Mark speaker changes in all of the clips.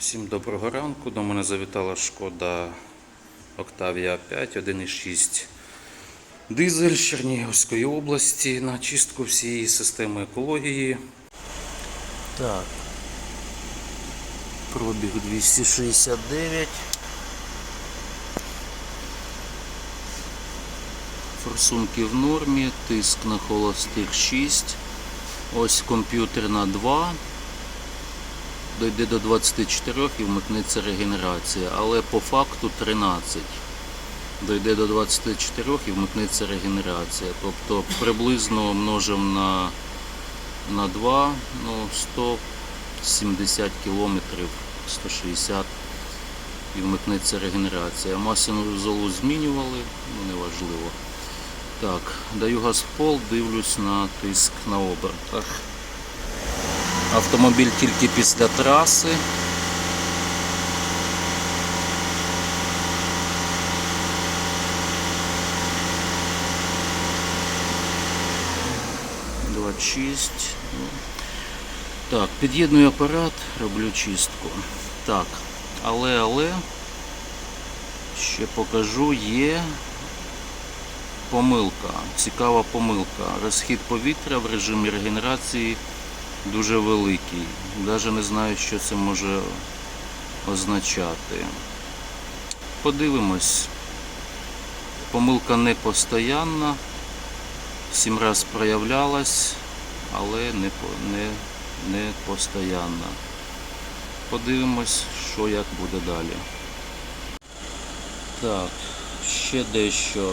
Speaker 1: Всім доброго ранку. До мене завітала шкода Octavia 5 1.6 дизель з Чернігівської області на чистку всієї системи екології. Так. Пробіг 269. Форсунки в нормі, тиск на холостих 6. Ось комп'ютер на 2 дойде до 24 і вмикнеться регенерація, але по факту 13. Дойде до 24 і вмикнеться регенерація. Тобто приблизно множимо на, на 2, ну 170 кілометрів, 160 і вмикнеться регенерація. Масляну золу змінювали, ну неважливо. Так, даю газ в пол, дивлюсь на тиск на обертах. Автомобіль тільки після траси. Двадцять шість. Так, під'єдную апарат, роблю чистку. Так, але, але ще покажу, є помилка, цікава помилка. Розхід повітря в режимі регенерації дуже великий. Навіть не знаю, що це може означати. Подивимось. Помилка не постоянна, сім раз проявлялась, але не, не, не постоянна. Подивимось, що як буде далі. Так, ще дещо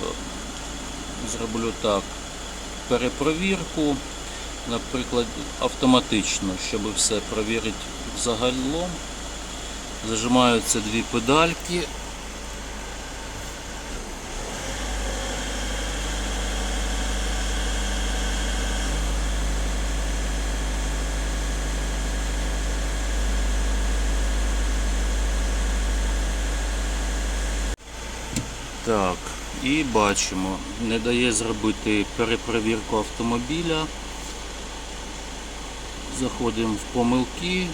Speaker 1: зроблю так. Перепровірку, наприклад, автоматично, щоб все провірити загалом. Зажимаються дві педальки. Так, і бачимо, не дає зробити перепровірку автомобіля. Заходимо в помилки,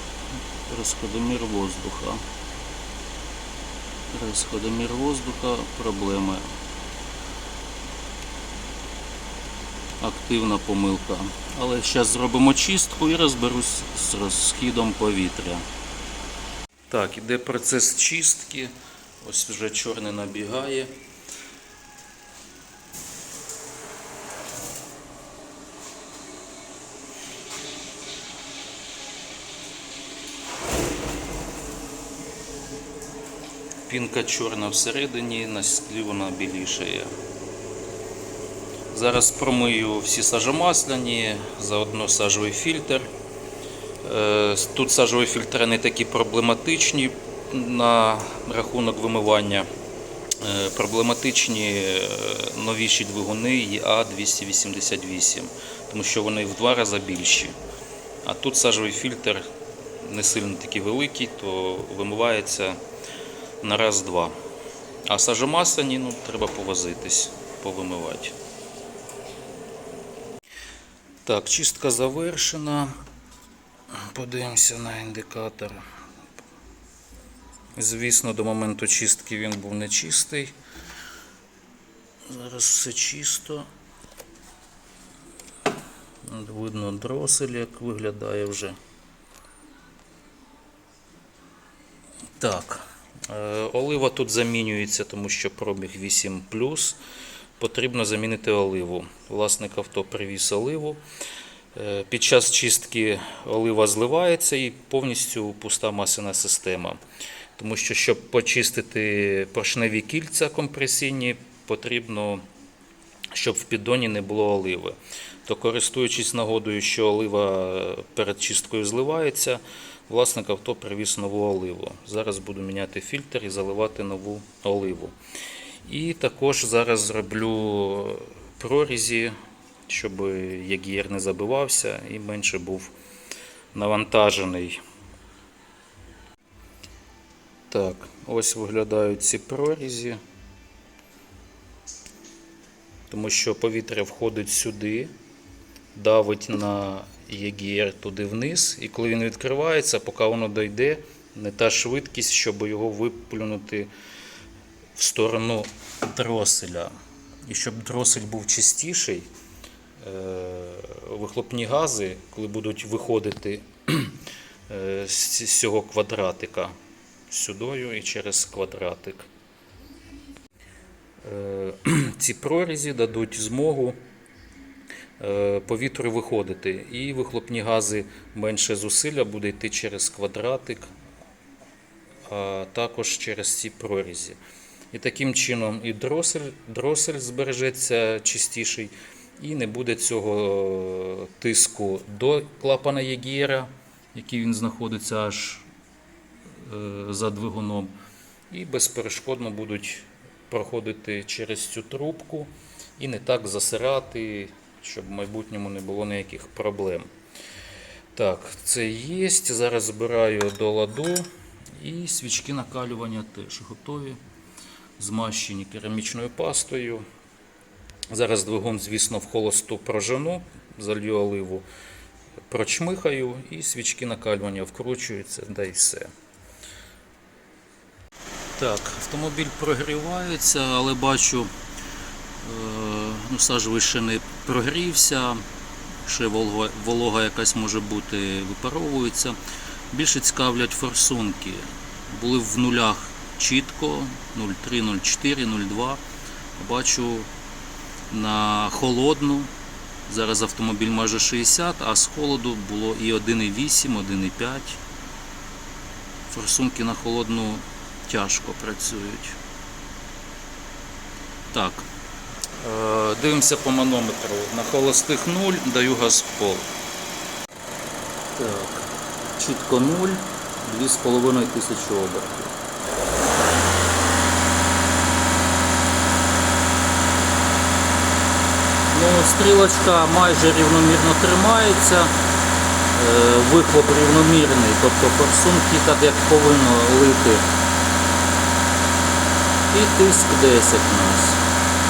Speaker 1: розходомір воздуха. Розходомір воздуха, проблеми. Активна помилка. Але зараз зробимо чистку і розберусь з розхідом повітря. Так, іде процес чистки. Ось вже чорне набігає. Пінка чорна всередині, на склі вона білішає. Зараз промию всі сажомасляні, заодно сажовий фільтр. Е, Тут сажові фільтри не такі проблематичні на рахунок вимивання. Е, Проблематичні е, новіші двигуни АА288, тому що вони в два рази більші. А тут сажовий фільтр не сильно такий великий, то вимивається на раз-два. А сажомасляні ну, треба повозитись, повимивати. Так, чистка завершена. Подивимося на індикатор. Звісно, до моменту чистки він був нечистий. Зараз все чисто. Видно дросель, як виглядає вже. Так. Е, Олива тут замінюється, тому що пробіг 8 Потрібно замінити оливу. Власник авто привіз оливу. Е, Під час чистки олива зливається і повністю пуста масляна система. Тому що, щоб почистити поршневі кільця компресійні, потрібно, щоб в піддоні не було оливи. То користуючись нагодою, що олива перед чисткою зливається, власник авто привіз нову оливу. Зараз буду міняти фільтр і заливати нову оливу. І також зараз зроблю прорізі, щоб ягір не забивався і менше був навантажений. Так, ось виглядають ці прорізі, тому що повітря входить сюди, давить на ЄГР туди вниз, і коли він відкривається, поки воно дойде, не та швидкість, щоб його виплюнути в сторону дроселя. І щоб дросель був чистіший, е, вихлопні гази, коли будуть виходити е, з цього квадратика сюдою і через квадратик. Е, Ці прорізі дадуть змогу повітрю виходити, і вихлопні гази менше зусилля буде йти через квадратик, а також через ці прорізі. І таким чином і дросель, дросель збережеться чистіший, і не буде цього тиску до клапана Єгєра, який він знаходиться аж е, за двигуном, і безперешкодно будуть проходити через цю трубку і не так засирати, щоб в майбутньому не було ніяких проблем. Так, це є. Зараз збираю до ладу. І свічки накалювання теж готові. Змащені керамічною пастою. Зараз двигун, звісно, в холосту прожену, залью оливу, прочмихаю і свічки накалювання вкручуються, да і все. Так, автомобіль прогрівається, але бачу, ну, сажовий ще не прогрівся, ще волога, волога якась може бути, випаровується. Більше цікавлять форсунки. Були в нулях чітко 0,3, 0,4, 0,2. Бачу на холодну. Зараз автомобіль майже 60, а з холоду було і 1,8, 1,5. Форсунки на холодну тяжко працюють. Так. Е, Дивимося по манометру. На холостих 0, даю газ в пол. Так. Чітко 0, 2,5 тисячі обертів. Ну, стрілочка майже рівномірно тримається. Е, Вихлоп рівномірний, тобто форсунки так як повинно лити. І тиск 10 у нас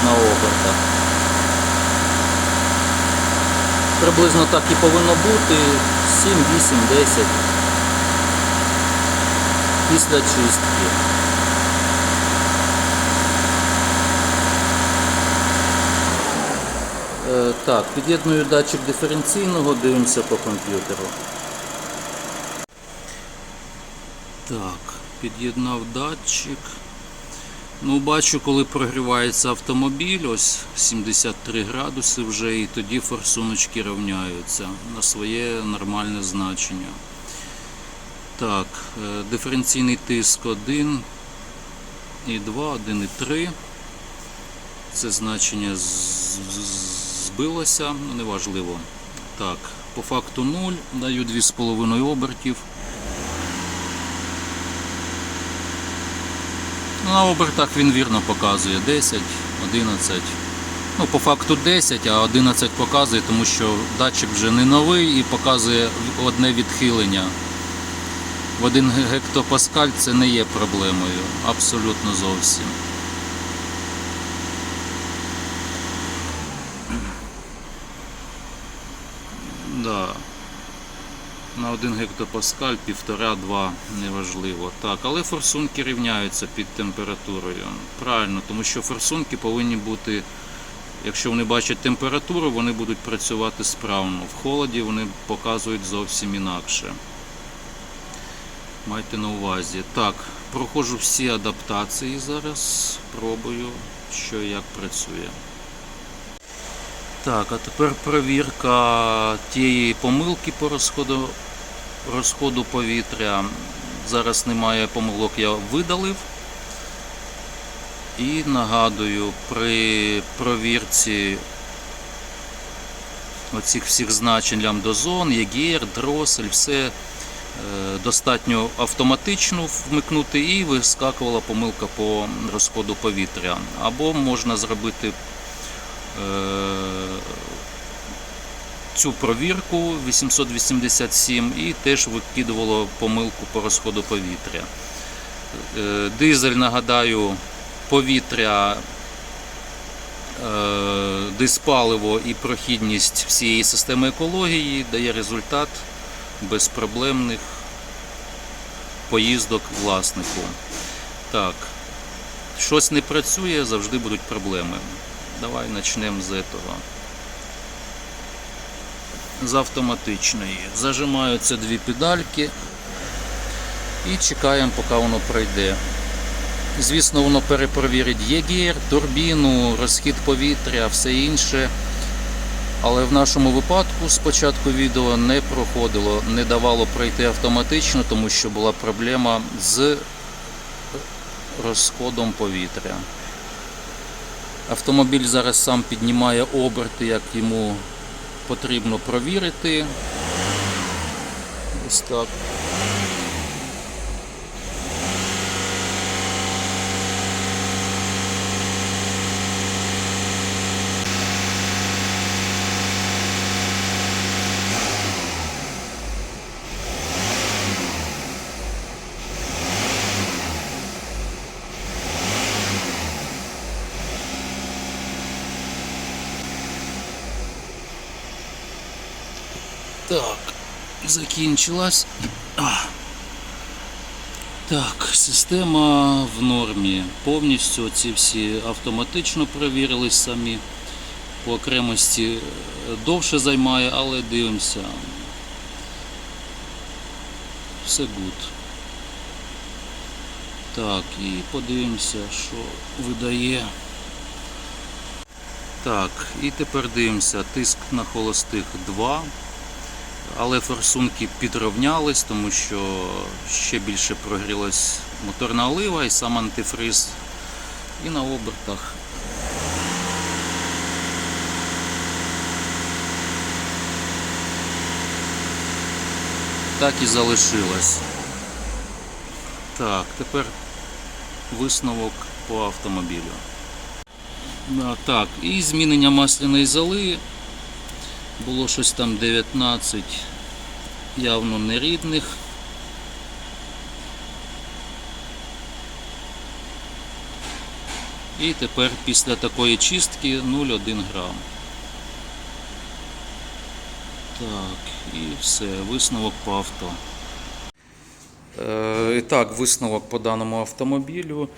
Speaker 1: на обертах. Приблизно так і повинно бути 7, 8, 10 після чистки. Е, Так, під'єдную датчик диференційного, дивимося по комп'ютеру. Так, під'єднав датчик. Ну, бачу, коли прогрівається автомобіль, ось 73 градуси вже, і тоді форсуночки рівняються на своє нормальне значення. Так, е, диференційний тиск 1 і 2, 1 і 3. Це значення збилося, ну неважливо. Так, по факту 0, даю 2,5 обертів. На обертах він вірно показує 10, 11. Ну, по факту 10, а 11 показує, тому що датчик вже не новий і показує одне відхилення. В 1 гектопаскаль це не є проблемою. Абсолютно зовсім. Да. На 1 гектопаскаль, півтора-два, неважливо. Так, але форсунки рівняються під температурою. Правильно, тому що форсунки повинні бути, якщо вони бачать температуру, вони будуть працювати справно. В холоді вони показують зовсім інакше. Майте на увазі. Так, проходжу всі адаптації зараз. Пробую, що як працює. Так, а тепер перевірка тієї помилки по розходу, розходу повітря. Зараз немає помилок, я видалив. І нагадую, при провірці оцих всіх значень лямбдозон, єгер, дросель, все е, достатньо автоматично вмикнути і вискакувала помилка по розходу повітря. Або можна зробити цю провірку 887 і теж викидувало помилку по розходу повітря. Е, Дизель, нагадаю, повітря, е, диспаливо і прохідність всієї системи екології дає результат безпроблемних поїздок власнику. Так, щось не працює, завжди будуть проблеми. Давай почнемо з цього. З автоматичної. Зажимаються дві педальки і чекаємо, поки воно пройде. Звісно, воно перепровірить ЄГІР, турбіну, розхід повітря, все інше. Але в нашому випадку спочатку відео не проходило, не давало пройти автоматично, тому що була проблема з розходом повітря. Автомобіль зараз сам піднімає оберти, як йому потрібно провірити. Ось так. Так, закінчилась. Так, система в нормі. Повністю ці всі автоматично перевірились самі. По окремості е, довше займає, але дивимося. Все гуд. Так, і подивимося, що видає. Так, і тепер дивимося. Тиск на холостих 2 але форсунки підровнялись, тому що ще більше прогрілась моторна олива і сам антифриз. І на обертах. Так і залишилось. Так, тепер висновок по автомобілю. Так, і змінення масляної золи було щось там 19 явно нерідних. І тепер після такої чистки 0,1 грам. Так, і все, висновок по авто. Е, І так, висновок по даному автомобілю.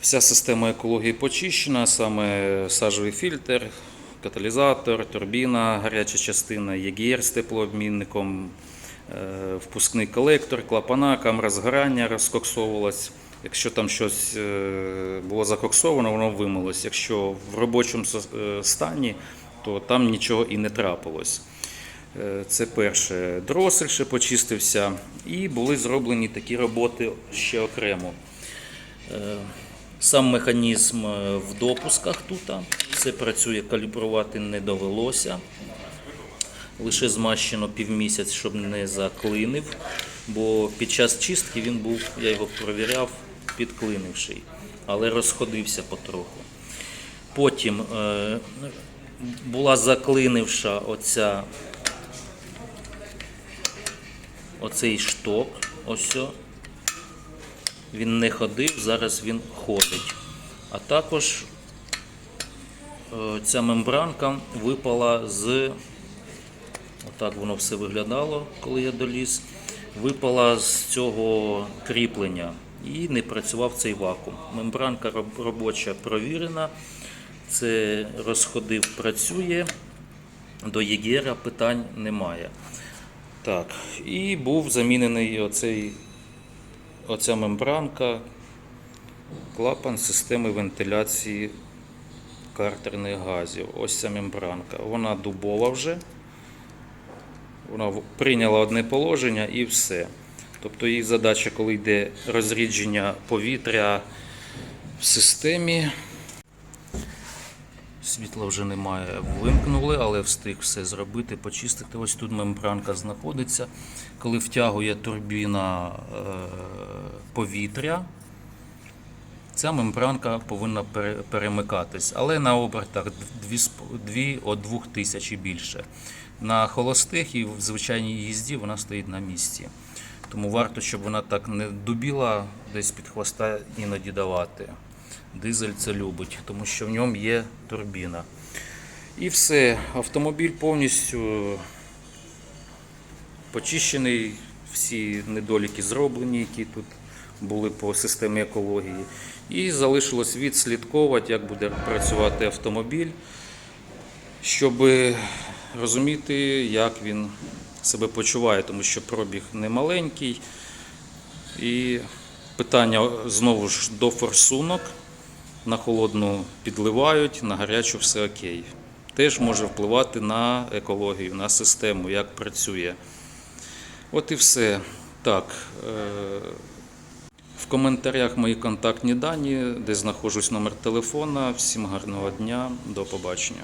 Speaker 1: Вся система екології почищена, саме сажовий фільтр, каталізатор, турбіна, гаряча частина, ЄГР з теплообмінником, е, впускний колектор, клапана, камера згорання розкоксовувалась. Якщо там щось е, було закоксовано, воно вимилось. Якщо в робочому е, стані, то там нічого і не трапилось. Це перше. Дросель ще почистився, і були зроблені такі роботи ще окремо. Сам механізм в допусках тут. Все працює, калібрувати не довелося. Лише змащено півмісяць, щоб не заклинив. Бо під час чистки він був, я його провіряв, підклинивший, але розходився потроху. Потім е, була заклинивша оця, оцей шток. Ось. Він не ходив, зараз він ходить. А також ця мембранка випала з. Отак воно все виглядало, коли я доліз. Випала з цього кріплення і не працював цей вакуум. Мембранка робоча провірена. Це розходив, працює. До ЄГЕРа питань немає. Так, і був замінений оцей оця мембранка, клапан системи вентиляції картерних газів. Ось ця мембранка. Вона дубова вже. Вона прийняла одне положення і все. Тобто її задача, коли йде розрідження повітря в системі. Світла вже немає, вимкнули, але встиг все зробити, почистити. Ось тут мембранка знаходиться. Коли втягує турбіна е, повітря, ця мембранка повинна перемикатись, але на обертах 2 от 2000 і більше. На холостих і в звичайній їзді вона стоїть на місці. Тому варто, щоб вона так не дубіла десь під хвоста іноді давати. Дизель це любить, тому що в ньому є турбіна. І все, автомобіль повністю почищений, всі недоліки зроблені, які тут були по системі екології. І залишилось відслідковувати, як буде працювати автомобіль, щоб розуміти, як він себе почуває, тому що пробіг не маленький. І питання знову ж до форсунок. На холодну підливають, на гарячу все окей. Теж може впливати на екологію, на систему, як працює. От і все. Так. В коментарях мої контактні дані, де знаходжусь номер телефона. Всім гарного дня, до побачення.